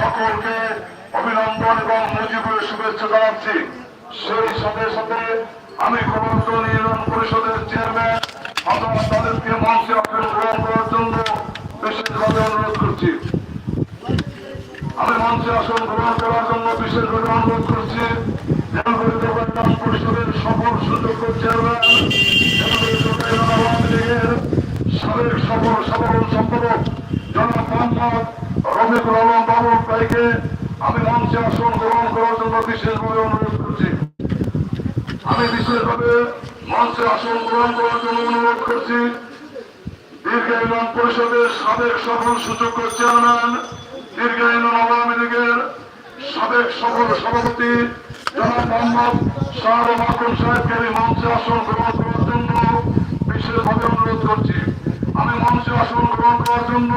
সকলকে অভিনন্দন এবং মুজিবের শুভেচ্ছা জানাচ্ছি। সেই সাথে সাথে আমি কলকাতা ইউনিয়ন পরিষদের চেয়ারম্যান অথবা তাদেরকে মঞ্চে আসন গ্রহণ করার জন্য বিশেষভাবে অনুরোধ করছি। আমি মঞ্চে আসন গ্রহণ করার জন্য বিশেষভাবে অনুরোধ করছি। পরিষদের সফল সুযোগ্য চেয়ারম্যান সাবেক সফল সাধারণ সম্পাদক জনাব রফিকুল আলম বাবুল ভাইকে আমি মঞ্চে আসন গ্রহণ করার জন্য বিশেষভাবে অনুরোধ করছি। আমি বিশেষভাবে মঞ্চে আসন গ্রহণ করার জন্য অনুরোধ করছি। দীর্ঘায়ুমান পরিষদের সাবেক সফল সুযোগ্য চেয়ারম্যান দীর্ঘায়ুমান আওয়ামী লীগের সাবেক সফল সভাপতি জনাব মোহাম্মদ শাহ মাকুম সাহেবকে আমি মঞ্চে আসন গ্রহণ করার জন্য বিশেষভাবে অনুরোধ করছি। আমি মঞ্চে আসন গ্রহণ করার জন্য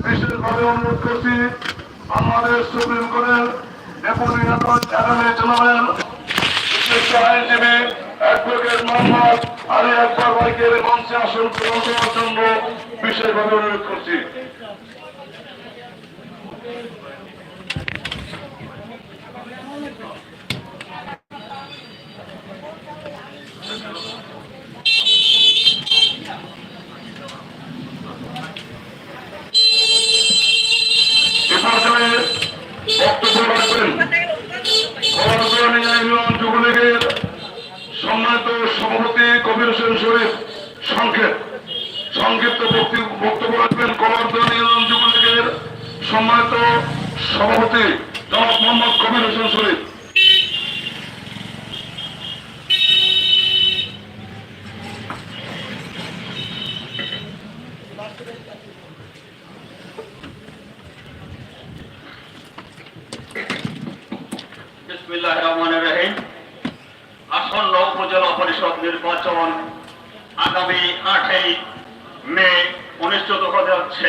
বিশেষভাবে অনুরোধ করছি বাংলাদেশ সুপ্রিম কোর্টের ডেপুটি অ্যাটর্নি জেনারেল আইনজীবী অ্যাডভোকেট মোহাম্মদ আলী আকবর ভাইকে মঞ্চে আসন গ্রহণ করার জন্য বিশেষভাবে অনুরোধ করছি এ পর্যায়ে বক্তব্য রাখবেন কলারচরণী ইউনিয়ন যুবলীগের সম্মানিত সভাপতি কবির হোসেন শরীফ, সংক্ষেপ। সংক্ষিপ্ত বক্তব্য রাখবেন কলারচরণী ইউনিয়ন যুবলীগের সম্মানিত সভাপতি জনাব মোহাম্মদ কবির হোসেন শরীফ। বিসমিল্লাহ রহমান রহিম আসন্ন উপজেলা পরিষদ নির্বাচন আগামী আটই মে অনুষ্ঠিত হতে যাচ্ছে।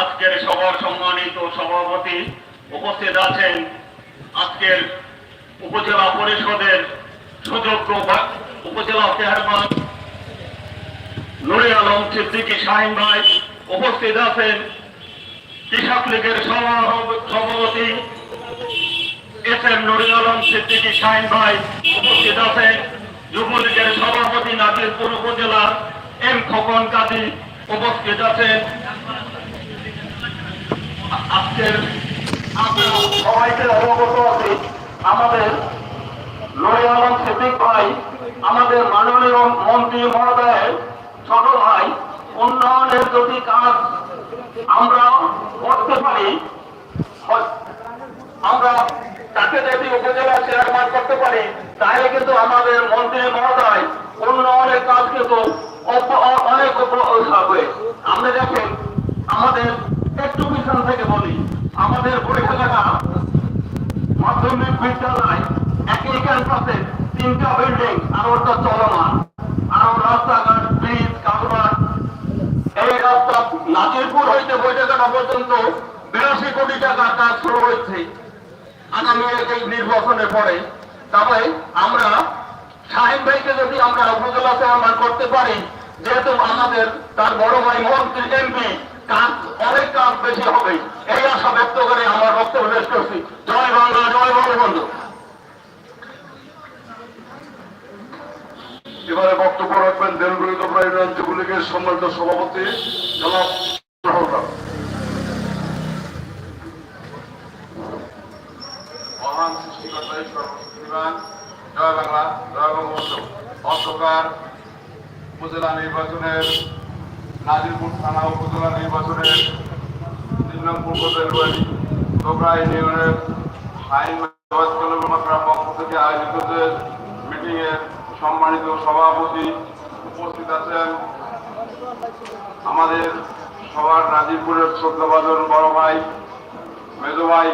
আজকের সভার সম্মানিত সভাপতি উপস্থিত আছেন আজকের উপজেলা পরিষদের সুযোগ্য উপজেলা চেয়ারম্যান নুরে আলম সিদ্দিকী শাহিন ভাই উপস্থিত আছেন। কৃষক লীগের সভাপতি এস এম নুরুল আলম সিদ্দিকী শাহিন ভাই উপস্থিত আছেন। যুবলীগের সভাপতি নাজিরপুর উপজেলার এম খোকন কাজী উপস্থিত আছেন। আজকের সবাইকে অবগত আছি, আমাদের নুরুল আলম সিদ্দিক ভাই, আমাদের মাননীয় মন্ত্রী মহোদয়ের ছোট ভাই, উন্নয়নের যদি কাজ আমরা করতে পারি আমরা তাকে যদি উপজেলা চেয়ারম্যান পারি, তাহলে কিন্তু আমাদের মন্ত্রী মহোদয় উন্নয়নের কাজ কিন্তু অনেক হবে। আপনি দেখেন, আমাদের একটু পিছন থেকে বলি, আমাদের বৈঠাঘাটা মাধ্যমিক বিদ্যালয় একই ক্যাম্পাসে তিনটা বিল্ডিং আর ওটা চলমান। আরও রাস্তাঘাট ব্রিজ কালভার্ট এই রাস্তা নাজিরপুর হইতে বৈঠাঘাটা পর্যন্ত বিরাশি কোটি টাকার কাজ শুরু হয়েছে। আগামী এই নির্বাচনের পরে তবে আমরা শাহিন ভাইকে যদি আমরা উপজেলা চেয়ারম্যান করতে পারি, যেহেতু আমাদের তার বড় ভাই মন্ত্রী এমপি, কাজ অনেক কাজ বেশি হবে। এই আশা ব্যক্ত করে আমার বক্তব্য শেষ করছি। জয় বাংলা, জয় বঙ্গবন্ধু। এবারে বক্তব্য রাখবেন দেলগুড়ি দোবরা ইউনিয়ন সম্মানিত সভাপতি জনাব জয় বাংলা অন্ধকার উপজেলা নির্বাচনের নাজিরপুর থানা উপজেলা নির্বাচনের তিন রেলওয়ে তোবরা ইউনিয়নের আইন থেকে আয়োজিত যে মিটিং এর সম্মানিত সভাপতি উপস্থিত আছেন, আমাদের সবার নাজিরপুরের শ্রদ্ধাভাজন বড় ভাই, মেজো ভাই